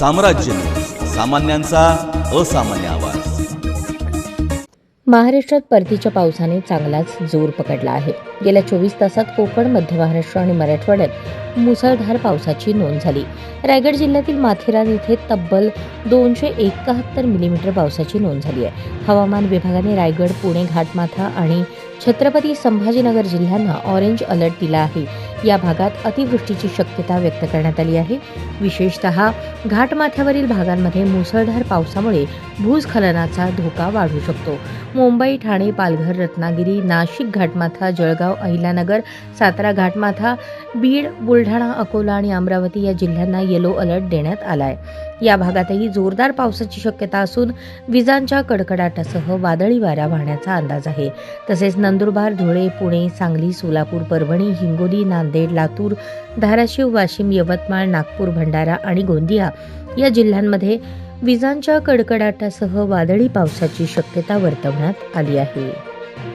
साम्राज्य. सामान्यांचा असामान्य आवाज. महाराष्ट्रात परतीच्या पावसाने चांगलाच जोर पकडला आहे. गेल्या चोवीस तासात कोकण मध्य महाराष्ट्र आणि मराठवाड्यात मुसळधार पावसाची नोंद झाली. रायगड जिल्ह्यातील माथेरान इथे तब्बल दोनशे एकाहत्तर मिलीमीटर पावसाची नोंद झाली आहे. हवामान विभागाने रायगड पुणे घाटमाथा आणि छत्रपती संभाजीनगर जिल्ह्यांना ऑरेंज अलर्ट दिला आहे. या भागात अतिवृष्टीची शक्यता व्यक्त करण्यात आली आहे. विशेषतः घाटमाथ्यावरील भागांमध्ये मुसळधार पावसामुळे भूस्खलनाचा धोका वाढू शकतो. मुंबई ठाणे पालघर रत्नागिरी नाशिक घाटमाथा जळगाव अहिल्यानगर सातारा घाटमाथा बीड बुलढाणा अकोला आणि अमरावती या जिल्ह्यांना येलो अलर्ट देण्यात आला आहे या भागातही जोरदार पावसाची शक्यता असून विजांच्या कडकडाटासह वादळी वारा वाहण्याचा अंदाज आहे. तसेच नंदुरबार धुळे पुणे सांगली सोलापूर परभणी हिंगोली नांदेड लातूर धाराशिव वाशिम यवतमाळ नागपूर भंडारा आणि गोंदिया या जिल्ह्यांमध्ये विजांच्या कडकडाटासह वादळी पावसाची शक्यता वर्तवण्यात आली आहे.